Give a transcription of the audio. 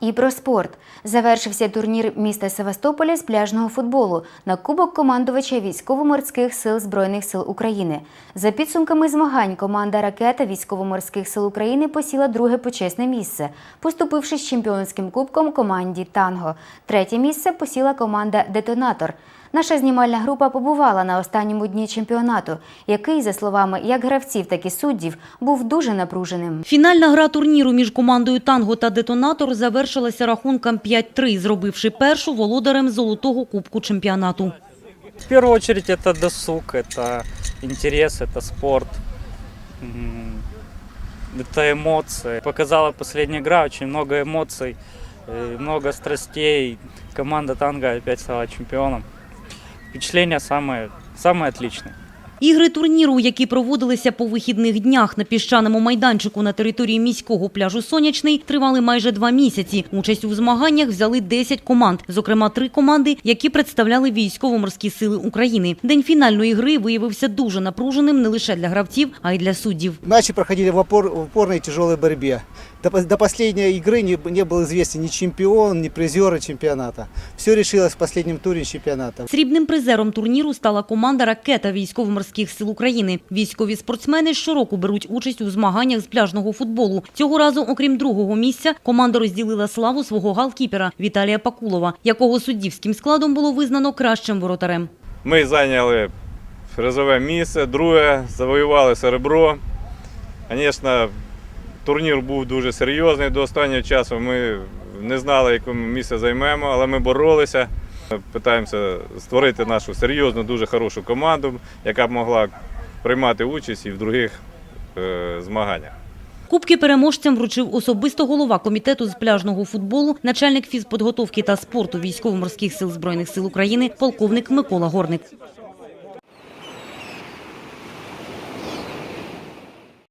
І про спорт завершився турнір міста Севастополя з пляжного футболу на кубок командувача військово-морських сил збройних сил України. За підсумками змагань команда ракета військово-морських сил України посіла друге почесне місце, поступивши з чемпіонським кубком команді Танго. Третє місце посіла команда Детонатор. Наша знімальна група побувала на останньому дні чемпіонату, який, за словами як гравців, так і суддів, був дуже напруженим. Фінальна гра турніру між командою «Танго» та «Детонатор» завершилася рахунком 5-3, зробивши першу володарем золотого кубку чемпіонату. В первую очередь это досуг, это интерес, это спорт, м, это эмоции. Показала последняя игра очень много эмоций, э, много страстей. Команда Танго опять стала чемпионом. Впечатление самое, самое отличное. Ігри турніру, які проводилися по вихідних днях на піщаному майданчику на території міського пляжу «Сонячний», тривали майже два місяці. Участь у змаганнях взяли 10 команд, зокрема три команди, які представляли військово-морські сили України. День фінальної гри виявився дуже напруженим не лише для гравців, а й для суддів. Матчи проходили в, опор, в упорной тяжелой борьбе. До, пос- до последней игры не, не был известен ни чемпион, ни призеры чемпионата. Все решилось в последнем туре чемпионата. Срібним призером турніру стала команда «Ракета» військово-морських сил України. Військові спортсмени щороку беруть участь у змаганнях з пляжного футболу. Цього разу, окрім другого місця, команда розділила славу свого галкіпера Віталія Пакулова, якого суддівським складом було визнано кращим воротарем. Ми зайняли призове місце, друге завоювали серебро. Звісно, турнір був дуже серйозний до останнього часу. Ми не знали, яке місце займемо, але ми боролися. Питаємося створити нашу серйозну, дуже хорошу команду, яка б могла приймати участь і в других е, змаганнях. Кубки переможцям вручив особисто голова комітету з пляжного футболу, начальник фізподготовки та спорту військово-морських сил Збройних сил України, полковник Микола Горник.